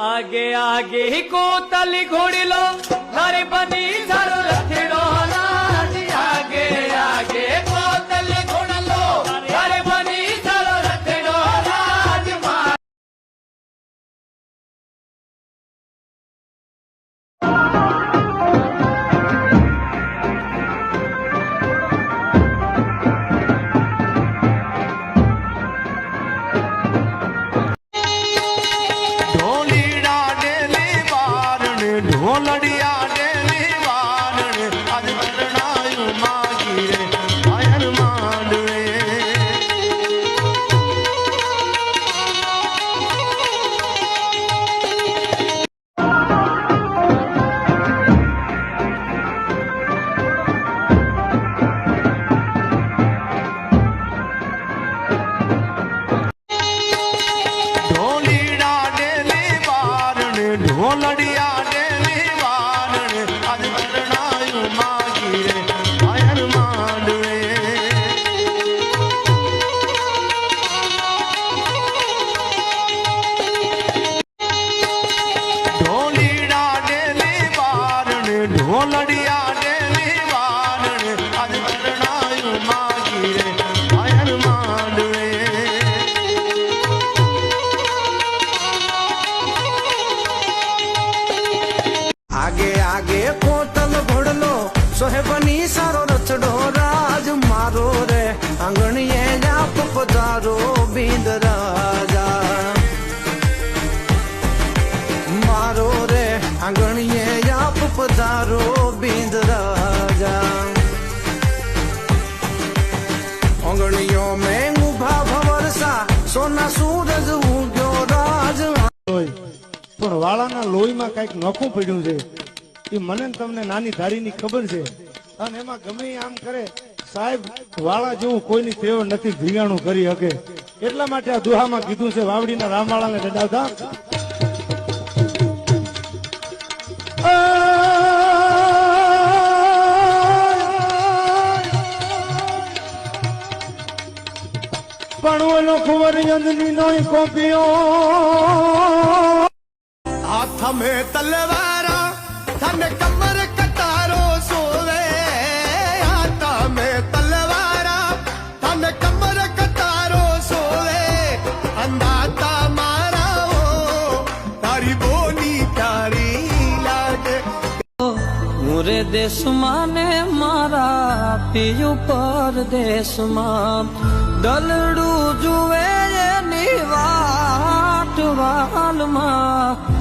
आगे आगे ही को तली घोड़ी लो हरे बनी झाड़ो रखे સોહેબની સારો રચડો રાજ મારો રે આંગણીએ જાપ પધારો બિંદ રાજા મારો રે આંગણીએ જાપ પધારો પણ વાળાના લોહીમાં કંઈક નખું પડ્યું છે. એ મને તમને નાની ધારીની ખબર છે. અને એમાં ગમે આમ કરે, સાહેબ, વાળા જેવું કોઈની તેવ નથી, ભીગાણું કરી શકે. એટલા માટે આ દુહામાં કીધું છે, વાવડીના રામવાળાને ડડાવતા પણ ઓલો કુંવર ચંદની નો કોપીઓ હાથ મેં તલવારા તને કમર કતારો સોવે હાથ મેં તલવારા તને કમર કતારો સોવે અંધાતા મારા ઓ તારી બોલી તારી લાગે મુરે દેશમાં ને મારા પિયુ પરદેશમાં દલડું જુએ એની વાટ વાલમાં